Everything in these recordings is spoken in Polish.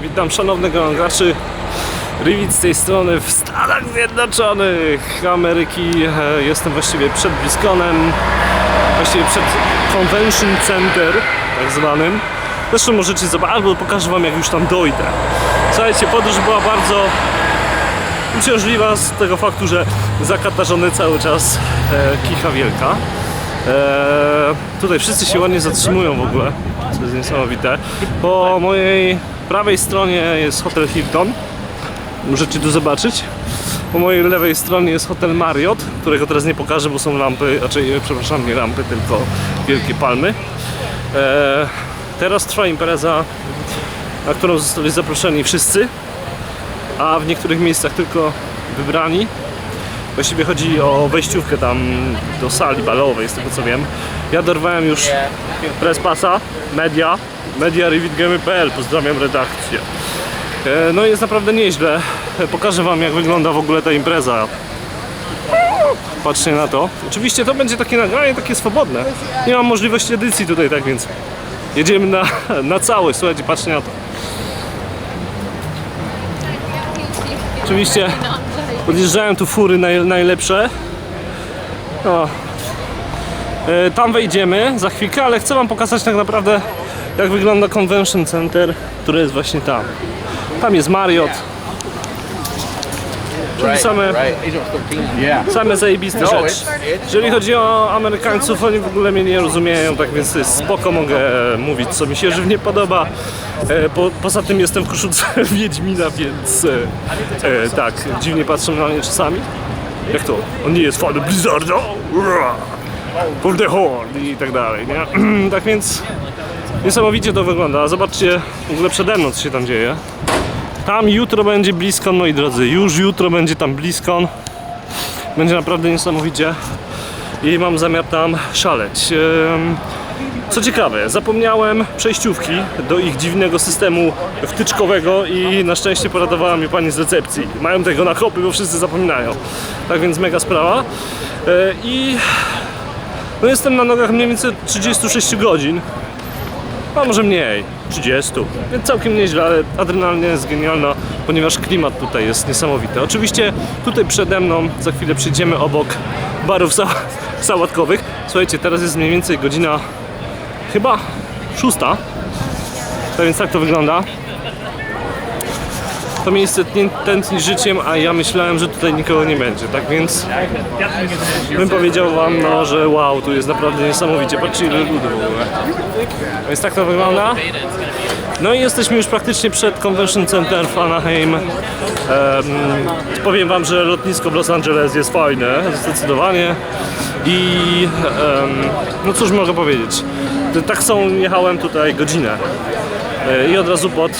Witam szanownych graczy. Rivit z tej strony w Stanach Zjednoczonych Ameryki. E, Jestem właściwie przed BlizzConem, właściwie przed Convention Center, tak zwanym. Zresztą możecie zobaczyć, albo pokażę wam jak już tam dojdę. Słuchajcie, podróż była bardzo uciążliwa z tego faktu, że zakatarzony cały czas e, kicha wielka. E, tutaj wszyscy się ładnie zatrzymują w ogóle, co jest niesamowite. Po mojej prawej stronie jest hotel Hilton. Możecie tu zobaczyć. Po mojej lewej stronie jest hotel Marriott, którego teraz nie pokażę, bo są lampy, znaczy, przepraszam, nie lampy, tylko wielkie palmy. E, teraz trwa impreza, na którą zostali zaproszeni wszyscy, a w niektórych miejscach tylko wybrani. Właściwie chodzi o wejściówkę tam do sali balowej, z tego co wiem. Ja dorwałem już press pasa, media, media revitgamy.pl, pozdrawiam redakcję. E, No jest naprawdę nieźle. Pokażę wam jak wygląda w ogóle ta impreza. Patrzcie na to. Oczywiście to będzie takie nagranie, takie swobodne. Nie mam możliwości edycji tutaj, tak więc jedziemy na, na całość. Słuchajcie, patrzcie na to. Oczywiście podjeżdżają tu fury naj, najlepsze. O. E, Tam wejdziemy za chwilkę, ale chcę wam pokazać tak naprawdę jak wygląda Convention Center, które jest właśnie tam. Tam jest Marriott. Czyli same, Yeah. same zajebiste No, rzeczy. Jeżeli chodzi o Amerykańców, oni w ogóle mnie nie rozumieją, tak więc jest spoko, mogę mówić co mi się żywnie podoba. E, Po, poza tym jestem w koszulce Wiedźmina, więc e, e, tak, dziwnie patrzą na mnie czasami. Jak to? On nie jest fanem Blizzarda? For the Horn i tak dalej, nie? tak więc niesamowicie to wygląda. Zobaczcie w ogóle przede mną, co się tam dzieje. Tam jutro będzie BlizzCon, moi drodzy. Już jutro będzie tam BlizzCon. Będzie naprawdę niesamowicie i mam zamiar tam szaleć. Co ciekawe, zapomniałem przejściówki do ich dziwnego systemu wtyczkowego i na szczęście poradowała mi pani z recepcji. Mają tego na kopy, bo wszyscy zapominają. Tak więc mega sprawa. E, I no jestem na nogach mniej więcej 36 godzin. A może mniej, 30. Więc całkiem nieźle, ale adrenalina jest genialna, ponieważ klimat tutaj jest niesamowity. Oczywiście tutaj przede mną, za chwilę przyjdziemy obok barów sa sałatkowych. Słuchajcie, teraz jest mniej więcej godzina chyba szósta. Tak więc tak to wygląda. To miejsce tętni życiem, a ja myślałem, że tutaj nikogo nie będzie. Tak więc bym powiedział wam, no, że wow, tu jest naprawdę niesamowicie. Patrzcie ile ludu w ogóle. Więc tak to wygląda. No i jesteśmy już praktycznie przed Convention Center w Anaheim. Em, powiem wam, że lotnisko w Los Angeles jest fajne, zdecydowanie. I em, no cóż mogę powiedzieć. Tak są jechałem tutaj godzinę. E, I od razu pod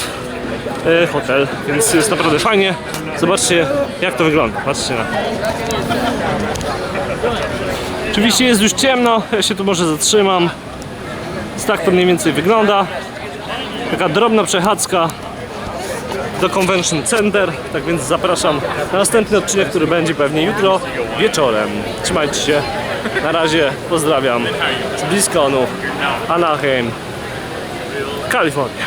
hotel, więc jest naprawdę fajnie. Zobaczcie jak to wygląda. Patrzcie na. Oczywiście jest już ciemno, ja się tu może zatrzymam. Tak to mniej więcej wygląda. Taka drobna przechadzka do Convention Center. Tak więc zapraszam na następny odcinek, który będzie pewnie jutro wieczorem. Trzymajcie się. Na razie pozdrawiam z BlizzConu, Anaheim, Kalifornia.